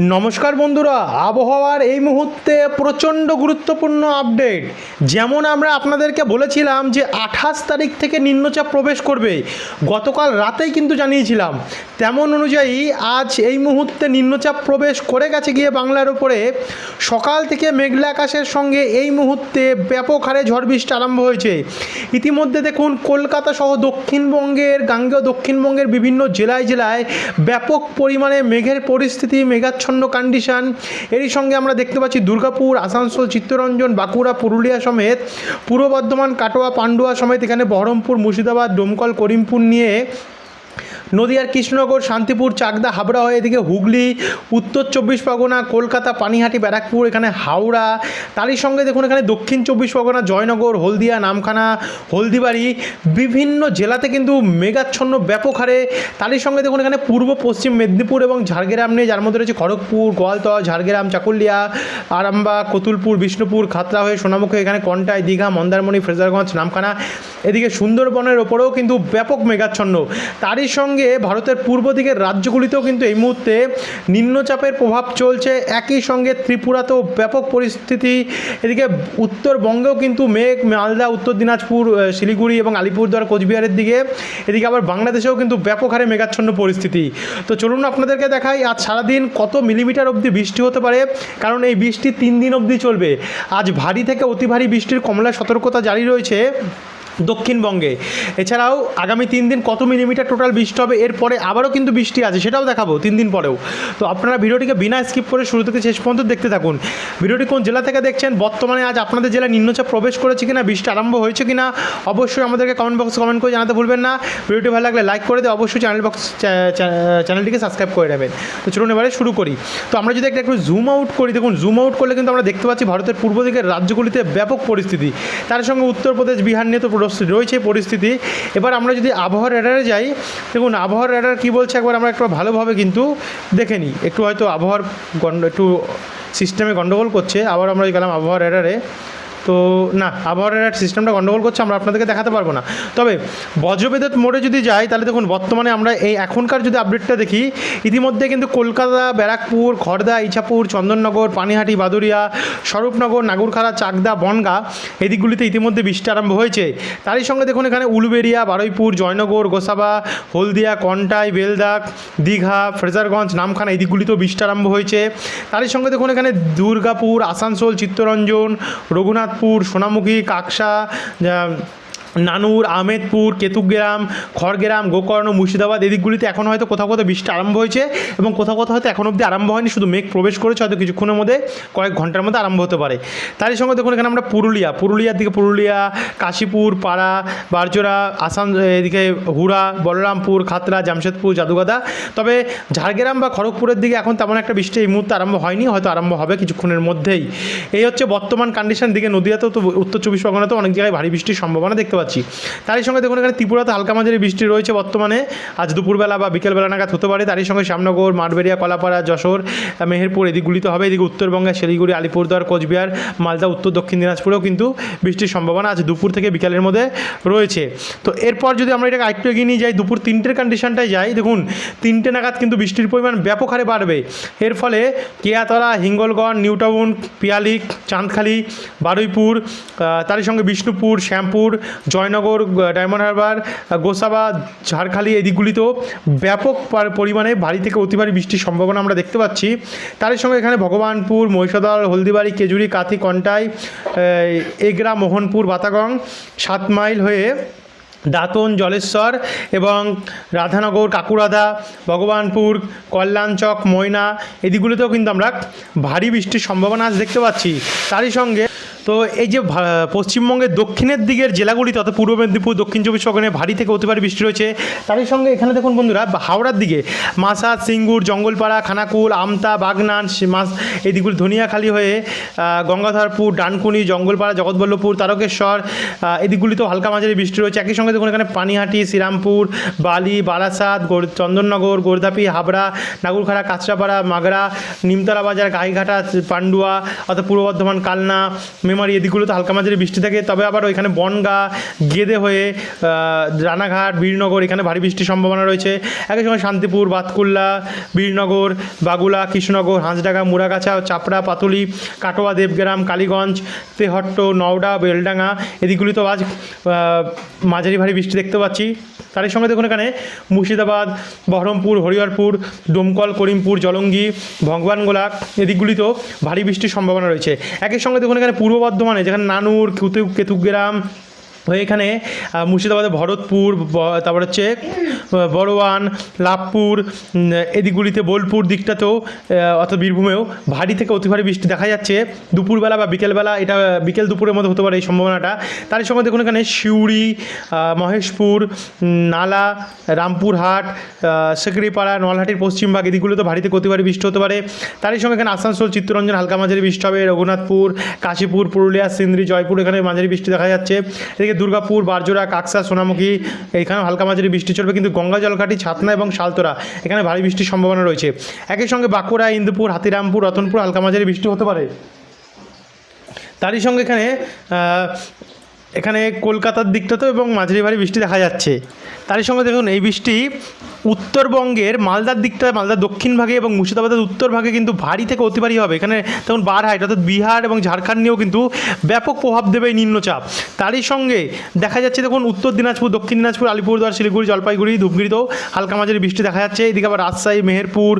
নমস্কার বন্ধুরা, আবহাওয়ার এই মুহূর্তে প্রচণ্ড গুরুত্বপূর্ণ আপডেট। যেমন আমরা আপনাদেরকে বলেছিলাম যে আঠাশ তারিখ থেকে নিম্নচাপ প্রবেশ করবে, গতকাল রাতেই কিন্তু জানিয়েছিলাম। তেমন অনুযায়ী আজ এই মুহূর্তে নিম্নচাপ প্রবেশ করে গেছে গিয়ে বাংলার উপরে। সকাল থেকে মেঘলা আকাশের সঙ্গে এই মুহূর্তে ব্যাপক হারে ঝড় বৃষ্টি আরম্ভ হয়েছে। ইতিমধ্যে দেখুন, কলকাতা সহ দক্ষিণবঙ্গের, গাঙ্গেয় দক্ষিণবঙ্গের বিভিন্ন জেলায় জেলায় ব্যাপক পরিমাণে মেঘের পরিস্থিতি মেঘাচ্ছন্ন কন্ডিশন এরই সঙ্গে আমরা দেখতে পাচ্ছি দুর্গাপুর, আসানসোল, চিত্তরঞ্জন, বাঁকুড়া, পুরুলিয়া সমেত পূর্ব বর্ধমান, কাটোয়া, পান্ডুয়া সমেত এখানে বহরমপুর, মুর্শিদাবাদ, ডোমকল, করিমপুর নিয়ে নদিয়ার কৃষ্ণনগর, শান্তিপুর, চাকদা, হাবড়া হয়ে এদিকে হুগলি, উত্তর চব্বিশ পরগনা, কলকাতা, পানিহাটি, ব্যারাকপুর, এখানে হাওড়া। তারই সঙ্গে দেখুন এখানে দক্ষিণ চব্বিশ পরগনা, জয়নগর, হলদিয়া, নামখানা, হলদিবাড়ি বিভিন্ন জেলাতে কিন্তু মেঘাচ্ছন্ন ব্যাপক হারে। তারই সঙ্গে দেখুন এখানে পূর্ব, পশ্চিম মেদিনীপুর এবং ঝাড়গ্রাম নিয়ে যার মধ্যে রয়েছে খড়গপুর গোয়ালতহ ঝাড়গ্রাম, চাকুলিয়া, আরামবাগ, কতুলপুর, বিষ্ণুপুর, খাতড়া হয়ে সোনামুখী, এখানে কন্টায় দীঘা, মন্দারমণি ফ্রেজারগঞ্জ নামখানা। এদিকে সুন্দরবনের ওপরেও কিন্তু ব্যাপক মেঘাচ্ছন্ন। তারই সঙ্গে ভারতের পূর্ব দিকের রাজ্যগুলিতেও কিন্তু এই মুহূর্তে নিম্নচাপের প্রভাব চলছে। একই সঙ্গে ত্রিপুরাতেও ব্যাপক পরিস্থিতি। এদিকে উত্তরবঙ্গেও কিন্তু মেঘ, মালদা, উত্তর দিনাজপুর শিলিগুড়ি এবং আলিপুরদুয়ার, কোচবিহারের দিকে। এদিকে আবার বাংলাদেশেও কিন্তু ব্যাপক হারে মেঘাচ্ছন্ন পরিস্থিতি। তো চলুন আপনাদেরকে দেখাই আজ সারাদিন কত মিলিমিটার অবধি বৃষ্টি হতে পারে, কারণ এই বৃষ্টি তিন দিন অবধি চলবে। আজ ভারী থেকে অতি ভারী বৃষ্টির কমলা সতর্কতা জারি রয়েছে। দক্ষিণবঙ্গে। এছাড়াও আগামী তিন দিন কত মিলিমিটার টোটাল বৃষ্টি হবে? এরপরে আবারও কিন্তু বৃষ্টি আছে, সেটাও দেখাবো তিন দিন পরেও। তো আপনারা ভিডিওটিকে বিনা স্কিপ করে শুরু থেকে শেষ পর্যন্ত দেখতে থাকুন। ভিডিওটি কোন জেলা থেকে দেখছেন? বর্তমানে আজ আপনাদের জেলায় নিম্নচাপ প্রবেশ করেছে কিনা, বৃষ্টি আরম্ভ হয়েছে কিনা, অবশ্যই আমাদেরকে কমেন্ট বক্সে কমেন্ট করে জানাতে ভুলবেন না। ভিডিওটি ভালো লাগলে লাইক করে দিয়ে অবশ্যই চ্যানেল বক্স চ্যানেলটিকে সাবস্ক্রাইব করে নেবেন। তো চলুন এবারে শুরু করি। তো আমরা যদি একটা, একটু জুম আউট করি, দেখুন জুম আউট করলে কিন্তু আমরা দেখতে পাচ্ছি ভারতের পূর্ব দিকের রাজ্যগুলিতে ব্যাপক পরিস্থিতি। তার সঙ্গে উত্তরপ্রদেশ, বিহার নিয়ে তো রয়েছে পরিস্থিতি। এবার আমরা যদি আবহাওয়ার রেডারে যাই, দেখুন আবহাওয়ার রেডার কী বলছে একবার আমরা একটু ভালোভাবে কিন্তু দেখে নিই। একটু হয়তো আবহাওয়ার গন্ড, একটু সিস্টেমে গন্ডগোল করছে, আবার আমরা গেলাম আবহাওয়ার র্যাডারে তো না, আবহাওয়ার সিস্টেমটা গন্ডগোল করছে, আমরা আপনাদেরকে দেখাতে পারব না। তবে বজ্রবিদ্যুৎ মোড়ে যদি যাই, তাহলে দেখুন, বর্তমানে আমরা এই এখনকার যদি আপডেটটা দেখি, ইতিমধ্যে কিন্তু কলকাতা, ব্যারাকপুর খড়দা ইছাপুর, চন্দননগর, পানিহাটি, বাদুরিয়া, স্বরূপনগর, নাগুরখাড়া, চাকদা, বনগা, এই দিকগুলিতে ইতিমধ্যে বৃষ্টি আরম্ভ হয়েছে। তারই সঙ্গে দেখুন, এখানে উলুবেড়িয়া, বারুইপুর, জয়নগর, গোসাবা, হলদিয়া, কন্টাই, বেলদাক, দীঘা, ফ্রেজারগঞ্জ, নামখানা, এই দিকগুলিতেও বৃষ্টি আরম্ভ হয়েছে। তারই সঙ্গে দেখুন, এখানে দুর্গাপুর, আসানসোল, চিত্তরঞ্জন রঘুনাথপুর সোনামুখী কাকসা নানুর, আহমেদপুর, কেতুগ্রাম, খড়গ্রাম, গোকর্ণ, মুর্শিদাবাদ এদিকগুলিতে এখন হয়তো কোথাও কোথাও বৃষ্টি আরম্ভ হয়েছে এবং কোথাও কোথাও হয়তো এখন অবধি আরম্ভ হয়নি, শুধু মেঘ প্রবেশ করেছে, হয়তো কিছুক্ষণের মধ্যে, কয়েক ঘণ্টার মধ্যে আরম্ভ হতে পারে। তারই সঙ্গে দেখুন এখানে আমরা পুরুলিয়া, পুরুলিয়ার দিকে পুরুলিয়া, কাশীপুর, পাড়া, বারজোড়া, আসাম, এদিকে হুড়া, বলরামপুর, খাতড়া, জামশেদপুর, জাদুগাদা। তবে ঝাড়গ্রাম বা খড়গপুরের দিকে এখন তেমন একটা বৃষ্টি এই মুহূর্তে আরম্ভ হয়নি, হয়তো আরম্ভ হবে কিছুক্ষণের মধ্যেই। এই হচ্ছে বর্তমান কন্ডিশন দিকে নদীয়াতেও তো উত্তর চব্বিশ পরগনাতেও অনেক জায়গায় ভারী বৃষ্টির সম্ভাবনা দেখতে পাচ্ছি। তারই সঙ্গে দেখুন এখানে ত্রিপুরাতে হালকা মাঝারি বৃষ্টি রয়েছে বর্তমানে। আজ দুপুরবেলা বা বিকেলবেলা নাগাদ হতে পারে। তারই সঙ্গে শ্যামনগর মাঠবেড়িয়া, কলাপাড়া, যশোর মেহেরপুর এদিকগুলিতে হবে। এদিকে উত্তরবঙ্গে শিলিগুড়ি, আলিপুরদুয়ার, কোচবিহার, মালদা, উত্তর দক্ষিণ দিনাজপুরেও কিন্তু বৃষ্টির সম্ভাবনা আজ দুপুর থেকে বিকালের মধ্যে রয়েছে। তো এরপর যদি আমরা এটাকে আরেকটু এগিয়ে নিয়ে যাই, দুপুর তিনটের কন্ডিশনটায় যাই, দেখুন, তিনটে নাগাদ কিন্তু বৃষ্টির পরিমাণ ব্যাপক হারে বাড়বে। এর ফলে কেয়াতলা, হিঙ্গলগড়, নিউটাউন, পিয়ালিক, চাঁদখালি, বারুইপুর তারই সঙ্গে বিষ্ণুপুর, শ্যামপুর জয়নগর ডায়মন্ড হারবার গোসাবা, ঝাড়খালি এই দিকগুলিতেও ব্যাপক পরিমাণে ভারী থেকে অতি ভারী বৃষ্টির সম্ভাবনা আমরা দেখতে পাচ্ছি। তারই সঙ্গে এখানে ভগবানপুর, মহিষাদল, হলদিবাড়ি কেজুরি কাথি, কন্টাই এগরা, মোহনপুর, বাতাগং, সাত মাইল হয়ে দাঁতন, জলেশ্বর এবং রাধানগর, কাকুরাধা, ভগবানপুর, কল্যাণচক, ময়না, এদিকগুলোতেও কিন্তু আমরা ভারী বৃষ্টির সম্ভাবনা আজ দেখতে পাচ্ছি। তারই সঙ্গে তো এই যে পশ্চিমবঙ্গের দক্ষিণের দিকের জেলাগুলিতে অর্থাৎ পূর্ব মেদিনীপুর, দক্ষিণ চব্বিশ পরগনায় ভারী থেকে অতি ভারী বৃষ্টি রয়েছে, তারই সঙ্গে এখানে দেখুন বন্ধুরা হাওড়ার দিকে মাসাদ, সিঙ্গুর, জঙ্গলপাড়া, খানাকুল, আমতা, বাগনান মাস এই দিকগুলি ধনিয়াখালি হয়ে গঙ্গাধরপুর, ডানকুনি, জঙ্গলপাড়া, জগৎবল্লভপুর, তারকেশ্বর এই দিকগুলিতেও হালকা মাঝারি বৃষ্টি রয়েছে। একই সঙ্গে দেখুন এখানে পানিহাটি, শ্রীরামপুর, বালি, বারাসাত, গোর, চন্দননগর, গোরধাপি, হাবড়া, নাগুরখাড়া, কাঁচরাপাড়া মাগড়া নিমতলা বাজার, গাইঘাটা, পান্ডুয়া, অর্থাৎ পূর্ব বর্ধমান, কালনা মেমারি এদিকগুলোতে হালকা মাঝারি বৃষ্টি থাকে, তবে আবার ওইখানে বনগা, গেদে হয়ে রানাঘাট, বীরনগর, এখানে ভারী বৃষ্টির সম্ভাবনা রয়েছে। একই সঙ্গে শান্তিপুর, বাতকুল্লা, বীরনগর, বাগুলা, কৃষ্ণনগর, হাঁসডাঙ্গা মুরাগাছা চাপড়া, পাতুলি, কাটোয়া, দেবগ্রাম, কালীগঞ্জ, তেহট্ট, নওডা, বেলডাঙ্গা এদিকগুলিতেও আজ মাঝারি ভারী বৃষ্টি দেখতে পাচ্ছি। তারই সঙ্গে দেখুন এখানে মুর্শিদাবাদ, বহরমপুর, হরিহরপুর ডোমকল করিমপুর, জলঙ্গি, ভগবানগোলা, এদিকগুলিতেও ভারী বৃষ্টির সম্ভাবনা রয়েছে। একই সঙ্গে দেখুন এখানে পূর্ব বর্ধমানে যেখানে নানুর কেতু কেতুগ্রাম হয়ে এখানে মুর্শিদাবাদে ভরতপুর তারপর হচ্ছে বড়োয়ান লাভপুর এদিকগুলিতে বোলপুর দিকটাতেও অর্থাৎ বীরভূমেও ভারী থেকে অতি ভারী বৃষ্টি দেখা যাচ্ছে। দুপুরবেলা বা বিকেলবেলা এটা বিকেল দুপুরের মধ্যে হতে পারে এই সম্ভাবনাটা। তারই সঙ্গে দেখুন এখানে সিউড়ি মহেশপুর নালা রামপুরহাট আহ, সেকড়িপাড়া নলহাটির পশ্চিমভাগ এদিকগুলোতে ভারী থেকে অতি ভারী বৃষ্টি হতে পারে। তারই সঙ্গে এখানে আসানসোল চিত্তরঞ্জন হালকা মাঝারি বৃষ্টি হবে রঘুনাথপুর কাশীপুর পুরুলিয়া সিন্দ্রি জয়পুর এখানে মাঝারি বৃষ্টি দেখা যাচ্ছে। এদিকে দুর্গাপুর, বারজোড়া, কাকসা, সোনামুখী এখানে হালকা মাঝারি বৃষ্টি চলবে, কিন্তু গঙ্গা, জলঘাটি, ছাতনা এবং শালতোরা, এখানে ভারী বৃষ্টির সম্ভাবনা রয়েছে। একই সঙ্গে বাঁকুড়া, ইন্দুপুর, হাতিরামপুর, রতনপুর, হালকা মাঝারি বৃষ্টি হতে পারে। তারই সঙ্গে এখানে এখানে কলকাতার দিকটাতেও এবং মাঝারি ভারী বৃষ্টি দেখা যাচ্ছে। তারই সঙ্গে দেখুন, এই বৃষ্টি উত্তরবঙ্গের মালদার দিকটা, মালদার দক্ষিণ ভাগে এবং মুর্শিদাবাদের উত্তর ভাগে কিন্তু ভারী থেকে অতি ভারী হবে। এখানে তখন বার হাইট অর্থাৎ বিহার এবং ঝাড়খণ্ড নিয়েও কিন্তু ব্যাপক প্রভাব দেবে এই নিম্নচাপ। তারই সঙ্গে দেখা যাচ্ছে, দেখুন, উত্তর দিনাজপুর, দক্ষিণ দিনাজপুর, আলিপুরদুয়ার, শিলিগুড়ি, জলপাইগুড়ি, ধূপগুড়িতেও হালকা মাঝারি বৃষ্টি দেখা যাচ্ছে। এদিকে আবার রাজশাহী, মেহেরপুর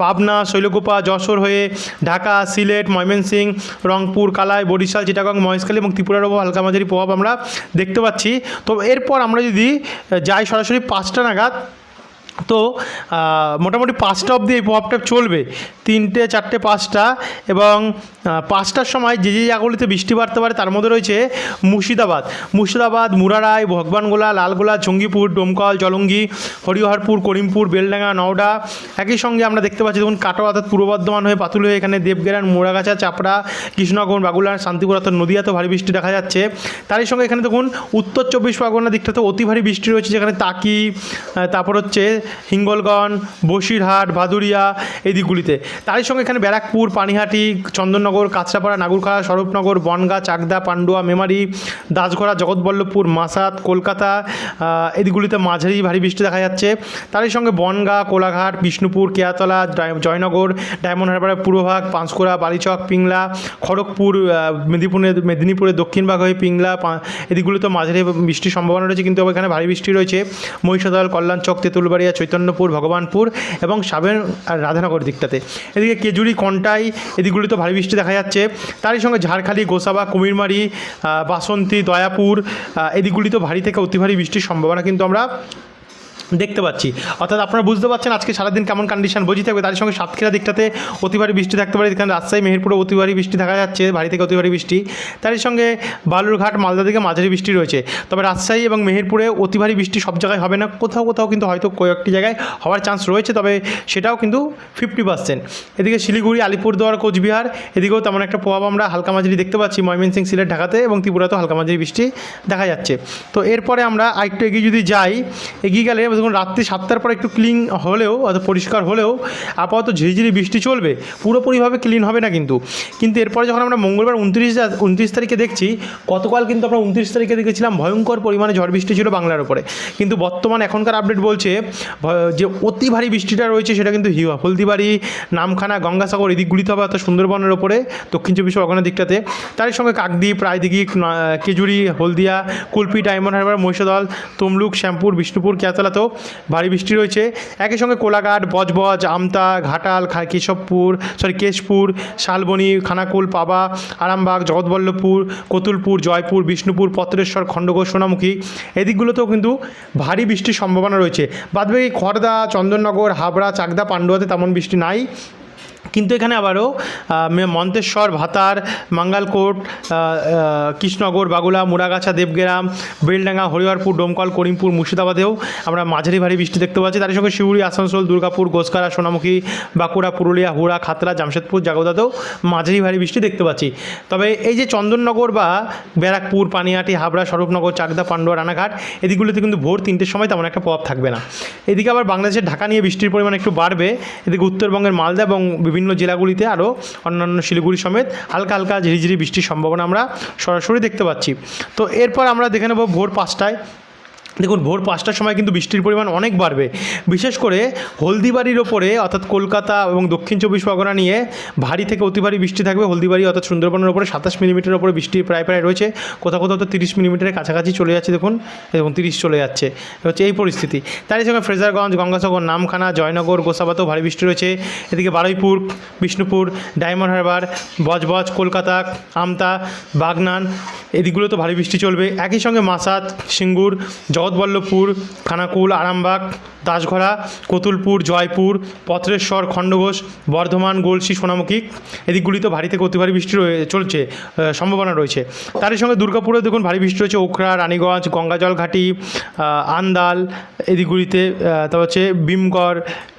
পাবনা, শৈলকুপা, যশোর হয়ে ঢাকা, সিলেট, ময়মনসিংহ, রংপুর, কালাই, বরিশাল, চিটাগং, মহেশখালী এবং ত্রিপুরার ওপর হালকা মাঝারি প্রভাব আমরা দেখতে পাচ্ছি। তো এরপর আমরা যদি যাই সরাসরি পাঁচটা নাগাদ তো মোটামুটি পাঁচটা অবধি এই প্রভাবটা চলবে। তিনটে, চারটে, পাঁচটা এবং পাঁচটার সময় যে যে জায়গাগুলিতে বৃষ্টি বাড়তে পারে তার মধ্যে রয়েছে মুর্শিদাবাদ। মুর্শিদাবাদ, মুরারাই, ভগবানগোলা, লালগোলা, জঙ্গিপুর, ডোমকল, জলঙ্গি, হরিহরপুর, করিমপুর, বেলডাঙ্গা, নওডা। একই সঙ্গে আমরা দেখতে পাচ্ছি, দেখুন, কাটোয়া অর্থাৎ পূর্ব বর্ধমান হয়ে পাতুল হয়ে এখানে দেবগেরান, মোড়াগাছা, চাপড়া, কৃষ্ণনগর বাগুলার শান্তিপুর অর্থাৎ নদীয়াতে ভারী বৃষ্টি দেখা যাচ্ছে। তারই সঙ্গে এখানে দেখুন, উত্তর চব্বিশ পরগনা দিকটাতে অতি ভারী বৃষ্টি রয়েছে, যেখানে তাকি তারপর হচ্ছে হিঙ্গলগঞ্জ, বসিরহাট, ভাদুরিয়া এই দিকগুলিতে। তারই সঙ্গে এখানে ব্যারাকপুর, পানিহাটি, চন্দননগর, কাঁচরাপাড়া নাগুরখাড়া স্বরূপনগর, বনগা, চাকদা, পান্ডুয়া, মেমারি, দাসগড়া, জগৎবল্লভপুর মাসাত কলকাতা এদিকগুলিতে মাঝারি ভারী বৃষ্টি দেখা যাচ্ছে। তারই সঙ্গে বনগা, কোলাঘাট, বিষ্ণুপুর, কেয়াতলা জয়নগর, ডায়মন্ড হারবারের পূর্বভাগ পাঁশকুড়া, বালিচক, পিংলা, খড়গপুর মেদিনীপুরের মেদিনীপুরের দক্ষিণ ভাগ হয়ে পিংলা এদিকগুলিতে মাঝারি বৃষ্টির সম্ভাবনা রয়েছে, কিন্তু এখানে ভারী বৃষ্টি রয়েছে। মহিষাদল, কল্যাণচক, তেঁতুলবাড়িয়া চৈতন্যপুর, ভগবানপুর এবং সাবের আর রাধানগর দিকটাতে। এদিকে কেজুরি, কন্টাই, এদিকগুলিতে ভারী বৃষ্টি দেখা যাচ্ছে। তারই সঙ্গে ঝাড়খালি, গোসাবা, কুমিরমারি বাসন্তী, দয়াপুর এদিকগুলি তো ভারী থেকে অতি ভারী বৃষ্টির সম্ভাবনা কিন্তু আমরা দেখতে পাচ্ছি। অর্থাৎ আপনারা বুঝতে পারছেন আজকে সারাদিন কেমন কন্ডিশন বুঝি থাকবে। তার সঙ্গে সাতক্ষীরা দিকটাতে অতি ভারী বৃষ্টি থাকতে পারে। এখানে রাজশাহী, মেহেরপুরে অতি ভারী বৃষ্টি দেখা যাচ্ছে ভারী থেকে অতি ভারী বৃষ্টি। তারই সঙ্গে বালুরঘাট, মালদা দিকে মাঝারি বৃষ্টি রয়েছে। তবে রাজশাহী এবং মেহেরপুরে অতি ভারী বৃষ্টি সব জায়গায় হবে না। কোথাও কোথাও কিন্তু হয়তো কয়েকটি জায়গায় হওয়ার চান্স রয়েছে, তবে সেটাও কিন্তু ফিফটি পার্সেন্ট এদিকে শিলিগুড়ি, আলিপুরদুয়ার, কোচবিহার, এদিকেও তেমন একটা প্রভাব আমরা হালকা মাঝারি দেখতে পাচ্ছি। ময়মনসিংহ, সিলেট, ঢাকাতে এবং ত্রিপুরাতেও হালকা মাঝারি বৃষ্টি দেখা যাচ্ছে। তো এরপরে আমরা আরেকটু এগিয়ে যদি যাই, এগিয়ে গেলে দেখুন, রাত্রি সাতটার পর একটু ক্লিন হলেও অর্থাৎ পরিষ্কার হলেও, আপাতত ঝিরিঝিরি বৃষ্টি চলবে, পুরোপুরিভাবে ক্লিন হবে না কিন্তু। কিন্তু এরপরে যখন আমরা মঙ্গলবার উনত্রিশ উনত্রিশ তারিখে দেখছি, গতকাল কিন্তু আমরা উনত্রিশ তারিখে দেখেছিলাম ভয়ঙ্কর পরিমাণে ঝড় বৃষ্টি ছিল বাংলার উপরে। কিন্তু বর্তমান এখনকার আপডেট বলছে যে অতি ভারী বৃষ্টিটা রয়েছে সেটা কিন্তু হিওয়া, হলদিবাড়ি, নামখানা, গঙ্গাসাগর এই দিকগুলিতে হবে অর্থাৎ সুন্দরবনের ওপরে দক্ষিণ চব্বিশ পরগনার দিকটাতে। তারই সঙ্গে কাকদ্বীপ, রায়দিঘি কেজুরি, হলদিয়া, কুলপি, ডায়মন্ড হারবার, মহিষাদল, তমলুক, শ্যামপুর, বিষ্ণুপুর কেতলাতেও ভারী বৃষ্টি রয়েছে। একই সঙ্গে কোলাঘাট, বজবজ, আমতা, ঘাটাল কেশবপুর সরি কেশপুর, শালবনি, খানাকুল, পাবা, আরামবাগ, জগৎবল্লভপুর, কতুলপুর, জয়পুর, বিষ্ণুপুর, পত্রেশ্বর খণ্ডঘোষ সোনামুখী। এদিকগুলোতেও কিন্তু ভারী বৃষ্টির সম্ভাবনা রয়েছে। বাদবাকি খড়দা চন্দননগর, হাবড়া, চাকদা, পান্ডুয়াতে তেমন বৃষ্টি নাই। কিন্তু এখানে আবারও মন্তেশ্বর, ভাতার, মাঙ্গালকোট কৃষ্ণনগর, বাগুলা মুরাগাছা দেবগ্রাম, বেলডাঙ্গা, হরিহরপুর, ডোমকল, করিমপুর, মুর্শিদাবাদেও আমরা মাঝারি ভারী বৃষ্টি দেখতে পাচ্ছি। তার সঙ্গে শিউড়ি, আসানসোল, দুর্গাপুর গোসকারা সোনামুখী, বাঁকুড়া, পুরুলিয়া, হুড়া, খাতড়া, জামশেদপুর, জাগদাতেও মাঝারি ভারী বৃষ্টি দেখতে পাচ্ছি। তবে এই যে চন্দননগর বা ব্যারাকপুর, পানিহাটি, হাবড়া, স্বরূপনগর, চাকদা, পান্ডুয়া, রানাঘাট, এদিকগুলোতে কিন্তু ভোর তিনটের সময় তেমন একটা প্রভাব থাকবে না। এদিকে আবার বাংলাদেশের ঢাকা নিয়ে বৃষ্টির পরিমাণ একটু বাড়বে। এদিকে উত্তরবঙ্গের মালদা এবং বিভিন্ন বিভিন্ন জেলাগুলিতে আরও অন্যান্য শিলিগুড়ি সমেত হালকা হালকা ঝিরিঝিরি বৃষ্টির সম্ভাবনা আমরা সরাসরি দেখতে পাচ্ছি। তো এরপর আমরা দেখে নেব ভোর পাঁচটায় দেখুন, ভোর পাঁচটার সময় কিন্তু বৃষ্টির পরিমাণ অনেক বাড়বে। বিশেষ করে হলদিবাড়ির ওপরে, অর্থাৎ কলকাতা এবং দক্ষিণ চব্বিশ পরগনা নিয়ে ভারী থেকে অতি ভারী বৃষ্টি থাকবে। হলদিবাড়ি, অর্থাৎ সুন্দরবনের ওপরে সাতাশ মিলিমিটারের ওপরে বৃষ্টি প্রায় প্রায় রয়েছে। কোথাও কোথাও তো তিরিশ মিলিমিটারের কাছাকাছি চলে যাচ্ছে, দেখুন দেখুন তিরিশ চলে যাচ্ছে। হচ্ছে এই পরিস্থিতি। তারই সঙ্গে ফ্রেজারগঞ্জ, গঙ্গাসাগর, নামখানা, জয়নগর, গোসাবাতেও ভারী বৃষ্টি রয়েছে। এদিকে বারুইপুর, বিষ্ণুপুর, ডায়মন্ড হারবার, বজবজ, কলকাতা, আমতা, বাগনান এদিকগুলো তো ভারী বৃষ্টি চলবে। একই সঙ্গে মাসাত সিঙ্গুর জগৎবল্লভপুর, খানাকুল, আরামবাগ দাসঘরা কতুলপুর, জয়পুর, পত্রেশ্বর, খণ্ডঘোষ, বর্ধমান, গলসি, সোনামুখী এদিকগুলিতে ভারী থেকে অতি ভারী বৃষ্টি চলছে সম্ভাবনা রয়েছে। তারই সঙ্গে দুর্গাপুরে দেখুন ভারী বৃষ্টি রয়েছে, ওখরা, রানীগঞ্জ, গঙ্গাজল ঘাটি আন্দাল এদিকগুলিতে তারপর হচ্ছে ভীমগড়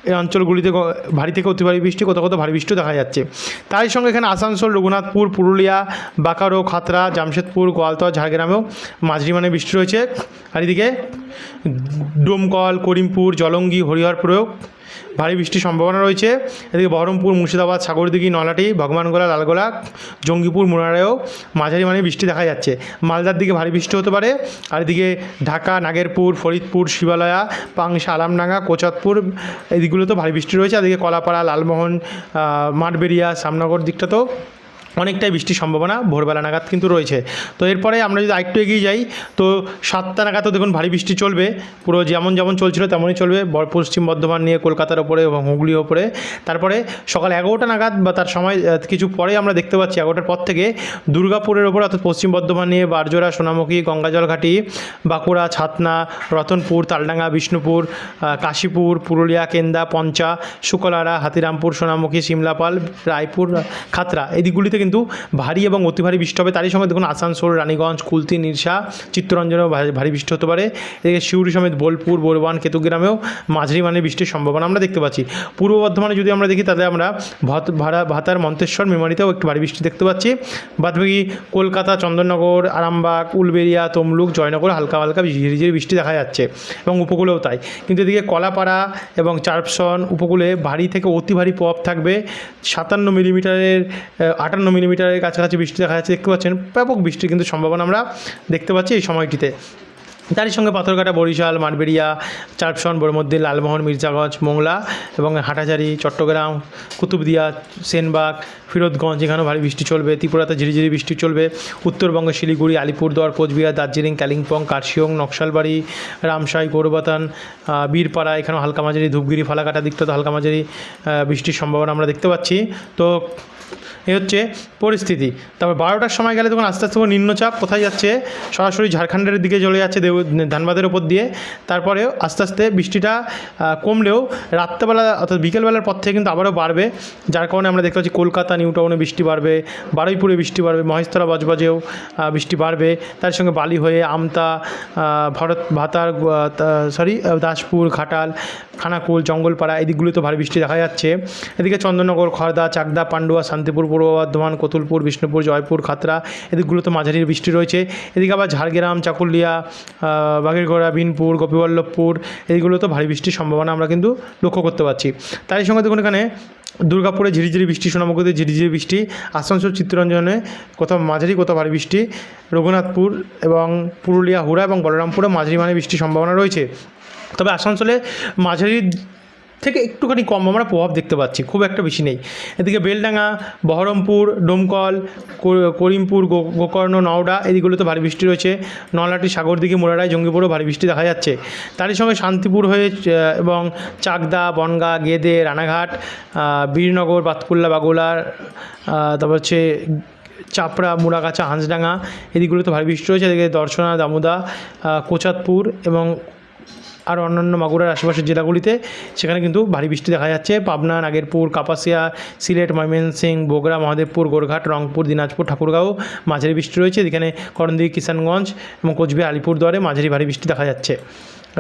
এই অঞ্চলগুলিতে ভারী থেকে অতি ভারী বৃষ্টি কোথাও কোথাও ভারী বৃষ্টিও দেখা যাচ্ছে। তাই সঙ্গে এখানে আসানসোল, রঘুনাথপুর, পুরুলিয়া বাঁকারো খাতরা জামশেদপুর গোয়ালতর ঝাড়গ্রামেও মাঝরি মানে বৃষ্টি রয়েছে। আর এদিকে ডোমকল, করিমপুর, জলঙ্গি, হরিহরপুরেও ভারী বৃষ্টির সম্ভাবনা রয়েছে। এদিকে বহরমপুর, মুর্শিদাবাদ, সাগরদিঘি নলাটি ভগবানগোলা, লালগোলা, জঙ্গিপুর মুরারেও মাঝারি মানে বৃষ্টি দেখা যাচ্ছে। মালদার দিকে ভারী বৃষ্টি হতে পারে। আর এদিকে ঢাকা, নাগেরপুর, ফরিদপুর, শিবালয়া, পাংশা আলামডাঙ্গা কোচাতপুর এদিকগুলোতেও ভারী বৃষ্টি রয়েছে। এদিকে কলাপাড়া, লালমোহন মাঠবেরিয়া সামনগর দিকটাতেও অনেকটাই বৃষ্টির সম্ভাবনা, ভোরবেলা নাগাদ কিন্তু রয়েছে। তো এরপরে আমরা যদি আরেকটু এগিয়ে যাই, তো সাতটা নাগাদও দেখুন ভারী বৃষ্টি চলবে। পুরো যেমন যেমন চলছিল তেমনই চলবে। পশ্চিম বর্ধমান নিয়ে কলকাতার ওপরে এবং হুগলির ওপরে। তারপরে সকাল এগারোটা নাগাদ বা তার সময় কিছু পরে আমরা দেখতে পাচ্ছি, এগারোটার পর থেকে দুর্গাপুরের ওপর, অর্থাৎ পশ্চিম বর্ধমান নিয়ে বারজোড়া, সোনামুখী গঙ্গাজল ঘাটি বাঁকুড়া, ছাতনা, রতনপুর, তালডাঙ্গা, বিষ্ণুপুর কাশীপুর, পুরুলিয়া, কেন্দা, পঞ্চা, শুকলারা, হাতিরামপুর, সোনামুখী, সিমলাপাল, রায়পুর, খাতরা। এই দিকগুলিতে কিন্তু ভারী এবং অতি ভারী বৃষ্টি হবে। তারই সময় দেখুন আসানসোল, রানীগঞ্জ, কুলতি, নিরসা, চিত্তরঞ্জনেও ভারী- বৃষ্টি হতে পারে। এদিকে শিউরি সমেত বোলপুর বোরবান কেতুগ্রামেও মাঝারি মানের বৃষ্টির সম্ভাবনা আমরা দেখতে পাচ্ছি। পূর্ব বর্ধমানে যদি আমরা দেখি, তাহলে আমরা ভাত, ভাড়া, ভাতার মন্তেশ্বর মেমারিতেও একটু ভারী বৃষ্টি দেখতে পাচ্ছি। বাদবাকি কলকাতা, চন্দননগর, আরামবাগ উলবেরিয়া তমলুক, জয়নগর হালকা হালকা ঝিরিঝিরি বৃষ্টি দেখা যাচ্ছে এবং উপকূলেও তাই। কিন্তু এদিকে কলাপাড়া এবং চারপসন উপকূলে ভারী থেকে অতি ভারী প্রভাব থাকবে। সাতান্ন মিলিমিটারের, আটান্ন মিলিমিটারের কাছাকাছি বৃষ্টি দেখা যাচ্ছে, দেখতে পাচ্ছেন ব্যাপক বৃষ্টির কিন্তু সম্ভাবনা আমরা দেখতে পাচ্ছি এই সময়টিতে। তারই সঙ্গে পাথরঘাটা, বরিশাল, মাঠবেড়িয়া চারপসন বড়মদ্দি লালমোহন, মির্জাগঞ্জ, মোংলা এবং হাটাজারি চট্টগ্রাম, কুতুবদিয়া, সেনবাগ, ফিরোজগঞ্জ এখানেও ভারী বৃষ্টি চলবে, ত্রিপুরাতে ঝিরিঝিরি বৃষ্টি চলবে, উত্তরবঙ্গে, শিলিগুড়ি, আলিপুরদুয়ার, কোচবিহার, দার্জিলিং, কালিম্পং, কার্শিয়ং, নকশালবাড়ি রামসাই গৌরবাতান বীরপাড়া, এখানেও হালকা মাঝারি ধূপগিরি, ফালাকাটা দিকটাতে হালকা মাঝারি বৃষ্টির সম্ভাবনা আমরা দেখতে পাচ্ছি। তো এই হচ্ছে পরিস্থিতি। তারপর বারোটার সময় গেলে তখন আস্তে আস্তে করে নিম্নচাপ, কোথায় যাচ্ছে? সরাসরি ঝাড়খণ্ডের দিকে চলে যাচ্ছে দেব ধানবাদের ওপর দিয়ে। তারপরে আস্তে আস্তে বৃষ্টিটা কমলেও রাত্রেবেলা অর্থাৎ বিকেলবেলার পর থেকে কিন্তু আবারও বাড়বে। যার কারণে আমরা দেখতে পাচ্ছি কলকাতা নিউ টাউনে বৃষ্টি বাড়বে, বারুইপুরে বৃষ্টি বাড়বে, মহেশতলা, বজবজেও বৃষ্টি বাড়বে। তার সঙ্গে বালি হয়ে আমতা ভরত, ভাতার সরি দাসপুর, ঘাটাল, খানাকুল, জঙ্গলপাড়া, এই দিকগুলোতে ভারী বৃষ্টি দেখা যাচ্ছে। এদিকে চন্দননগর খড়দা চাকদা, পান্ডুয়া, শান্তিপুর পূর্ব বর্ধমান, কতুলপুর, বিষ্ণুপুর, জয়পুর, খাতড়া এদিকগুলোতে মাঝারি বৃষ্টি রয়েছে। এদিকে আবার ঝাড়গ্রাম, চাকুলিয়া বাগেরগড়া, বিনপুর, গোপীবল্লভপুর এইগুলোতে ভারী বৃষ্টির সম্ভাবনা আমরা কিন্তু লক্ষ্য করতে পারছি। তারই সঙ্গে দেখুন এখানে দুর্গাপুরে ঝিরিঝিরি বৃষ্টি, সোনামুখীতে ঝিরিঝিরি বৃষ্টি, আসানসোল, চিত্তরঞ্জনে কোথাও মাঝারি, কোথাও ভারী বৃষ্টি, রঘুনাথপুর এবং পুরুলিয়া, হুড়া এবং বলরামপুরে মাঝারি মানে বৃষ্টির সম্ভাবনা রয়েছে। তবে আসানসোলে মাঝারি থেকে একটুখানি কম আমরা প্রভাব দেখতে পাচ্ছি, খুব একটা বেশি নেই। এদিকে বেলডাঙ্গা, বহরমপুর, ডোমকল করিমপুর গোকর্ণ, নওডা, এদিকগুলোতে ভারী বৃষ্টি রয়েছে। নলাটি সাগরদিঘি, মোরারাই, জঙ্গিপুরেও ভারী বৃষ্টি দেখা যাচ্ছে। তারই সঙ্গে শান্তিপুর হয়ে এবং চাকদা, বনগা, গেদে, রানাঘাট বীরনগর, বাতকুল্লা বাগুলার তারপর হচ্ছে চাপড়া, মুড়াগাছা, হাঁসডাঙ্গা, এদিকগুলোতে ভারী বৃষ্টি রয়েছে। এদিকে দর্শনা, দামোদা কোচাতপুর এবং আর অন্যান্য মাগুরার আশেপাশের জেলাগুলিতে, সেখানে কিন্তু ভারী বৃষ্টি দেখা যাচ্ছে। পাবনা, নাগেরপুর, কাপাসিয়া, সিলেট, ময়মনসিংহ বোগরা মহাদেবপুর, গোরঘাট, রংপুর, দিনাজপুর, ঠাকুরগাঁও মাঝারি বৃষ্টি রয়েছে। এখানে করণদিঘি, কিষানগঞ্জ এবং কোচবিহার, আলিপুরদুয়ারে মাঝারি ভারী বৃষ্টি দেখা যাচ্ছে।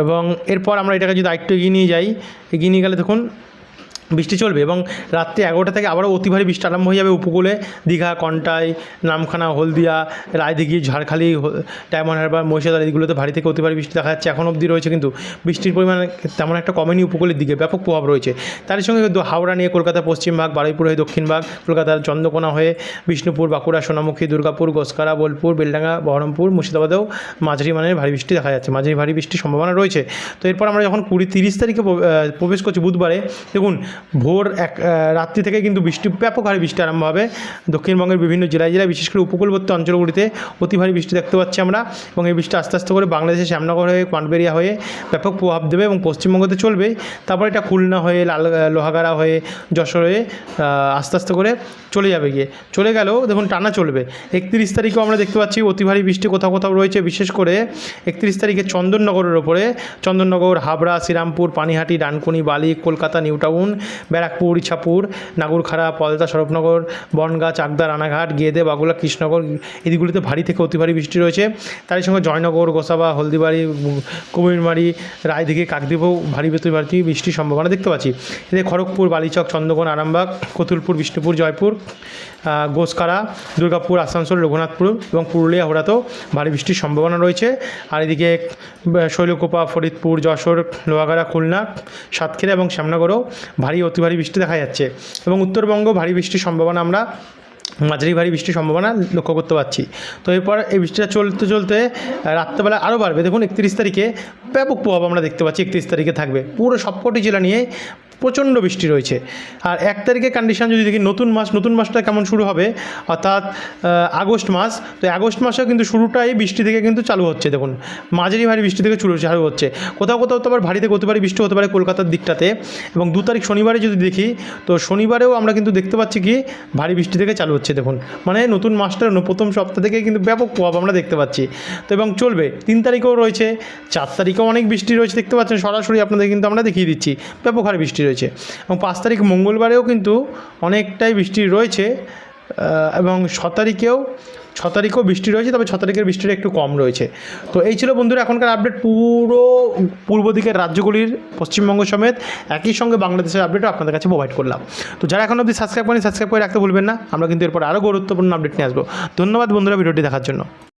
এবং এরপর আমরা এটাকে যদি আরেকটু এগিয়ে নিয়ে যাই, এগিয়ে নিয়ে গেলে দেখুন বৃষ্টি চলবে এবং রাত্রি এগারোটা থেকে আবারও অতি ভারী বৃষ্টি আরম্ভ হয়ে যাবে উপকূলে। দীঘা, কন্টাই, নামখানা, হলদিয়া, রায়দিঘি, ঝাড়খালি ডায়মন্ড হারবার, মহিষাদল এইগুলোতে ভারী থেকে অতি ভারী বৃষ্টি দেখা যাচ্ছে। এখন অবধি রয়েছে কিন্তু বৃষ্টির পরিমাণ তেমন একটা কমেনি উপকূলের দিকে, ব্যাপক প্রভাব রয়েছে। তার সঙ্গে হাওড়া নিয়ে কলকাতা পশ্চিমভাগ বারুইপুর হয়ে দক্ষিণভাগ কলকাতার চন্দ্রকোনা হয়ে বিষ্ণুপুর, বাঁকুড়া, সোনামুখী, দুর্গাপুর গোসকারা বোলপুর, বেলডাঙ্গা, বহরমপুর, মুর্শিদাবাদেও মাঝারি মানের ভারী বৃষ্টি দেখা যাচ্ছে। মাঝারি ভারী বৃষ্টির সম্ভাবনা রয়েছে। তো এরপর আমরা যখন কুড়ি তিরিশ তারিখে প্রবেশ করছি বুধবারে, দেখুন ভোর এক রাত্রি থেকে কিন্তু বৃষ্টি, ব্যাপক হারে বৃষ্টি আরম্ভ হবে। দক্ষিণবঙ্গের বিভিন্ন জেলায় জেলায়, বিশেষ করে উপকূলবর্তী অঞ্চলগুলিতে অতি ভারী বৃষ্টি দেখতে পাচ্ছি আমরা। এবং এই বৃষ্টি আস্তে আস্তে করে বাংলাদেশের শ্যামনগর হয়ে কোয়ানবেরিয়া হয়ে ব্যাপক প্রভাব দেবে এবং পশ্চিমবঙ্গতে চলবে। তারপর এটা খুলনা হয়ে, লাল লোহাগাড়া হয়ে, যশোর হয়ে আস্তে আস্তে করে চলে যাবে গিয়ে। চলে গেলেও দেখুন টানা চলবে। একত্রিশ তারিখেও আমরা দেখতে পাচ্ছি অতি ভারী বৃষ্টি কোথাও কোথাও রয়েছে। বিশেষ করে একত্রিশ তারিখে চন্দননগরের ওপরে। চন্দননগর, হাবড়া, শ্রীরামপুর, পানিহাটি, ডানকুনি, বালি, কলকাতা নিউ টাউন ব্যারাকপুর, ইছাপুর, নাগুরখাড়া পলতা স্বরূপনগর, বনগাঁ, চাকদা, রানাঘাট গেদে বাগুলা, কৃষ্ণনগর এদিকগুলিতে ভারী থেকে অতি ভারী বৃষ্টি রয়েছে। তারই সঙ্গে জয়নগর, গোসাবা, হলদিবাড়ি, কুমিরমারি, রায়দিঘি, কাকদ্বীপেও ভারী অতি ভারী বৃষ্টির সম্ভাবনা দেখতে পাচ্ছি। এতে খড়গপুর, বালিচক, চন্দ্রকোনা, আরামবাগ, কতুলপুর, বিষ্ণুপুর, জয়পুর গোসকারা, দুর্গাপুর, আসানসোল, রঘুনাথপুর এবং পুরুলিয়া হোড়াতেও ভারী বৃষ্টির সম্ভাবনা রয়েছে। আর এদিকে শৈলকোপা, ফরিদপুর, যশোর, লোহাগাড়া, খুলনা, সাতক্ষীরা এবং শ্যামনগরেও ভারী, অতি ভারী বৃষ্টি দেখা যাচ্ছে এবং উত্তরবঙ্গ ভারী বৃষ্টির সম্ভাবনা আমরা মাঝারি ভারী বৃষ্টির সম্ভাবনা লক্ষ্য করতে পারছি। তো এরপর এই বৃষ্টিটা চলতে চলতে রাত্রেবেলা আরও বাড়বে। দেখুন, একত্রিশ তারিখে ব্যাপক প্রভাব আমরা দেখতে পাচ্ছি, একত্রিশ তারিখে থাকবে। পুরো সবকটি জেলা নিয়ে প্রচণ্ড বৃষ্টি রয়েছে। আর এক তারিখে কন্ডিশন যদি দেখি, নতুন মাস, নতুন মাসটা কেমন শুরু হবে? অর্থাৎ আগস্ট মাস, তো আগস্ট মাসেও কিন্তু শুরুটাই বৃষ্টি থেকে কিন্তু চালু হচ্ছে। দেখুন, মাঝারি ভারী বৃষ্টি থেকে শুরু, চালু হচ্ছে। কোথাও কোথাও তো আবার ভারী থেকে হতে পারে বৃষ্টি হতে পারে কলকাতার দিকটাতে। এবং দু তারিখ শনিবারে যদি দেখি, তো শনিবারেও আমরা কিন্তু দেখতে পাচ্ছি কি, ভারী বৃষ্টি থেকে চালু হচ্ছে। দেখুন মানে নতুন মাসটার প্রথম সপ্তাহ থেকে কিন্তু ব্যাপক প্রভাব আমরা দেখতে পাচ্ছি। তো এবং চলবে, তিন তারিখেও রয়েছে, চার তারিখেও অনেক বৃষ্টি রয়েছে, দেখতে পাচ্ছেন, সরাসরি আপনাদের কিন্তু আমরা দেখিয়ে দিচ্ছি, ব্যাপক হারে বৃষ্টি রয়েছে। এবং পাঁচ তারিখ মঙ্গলবারেও কিন্তু অনেকটাই বৃষ্টি রয়েছে এবং ছ তারিখেও ছ তারিখেও বৃষ্টি রয়েছে, তবে ছ তারিখের বৃষ্টিটা একটু কম রয়েছে। তো এই ছিল বন্ধুরা, এখনকার আপডেট পুরো পূর্ব দিকের রাজ্যগুলির পশ্চিমবঙ্গ সমেত একই সঙ্গে বাংলাদেশের আপডেটও আপনাদের কাছে প্রোভাইড করলাম। তো যারা এখন অবধি সাবস্ক্রাইব করেন সাবস্ক্রাইব করে রাখতে ভুলবেন না। আমরা কিন্তু এরপর আরও গুরুত্বপূর্ণ আপডেট নিয়ে আসব। ধন্যবাদ বন্ধুরা, ভিডিওটি দেখার জন্য।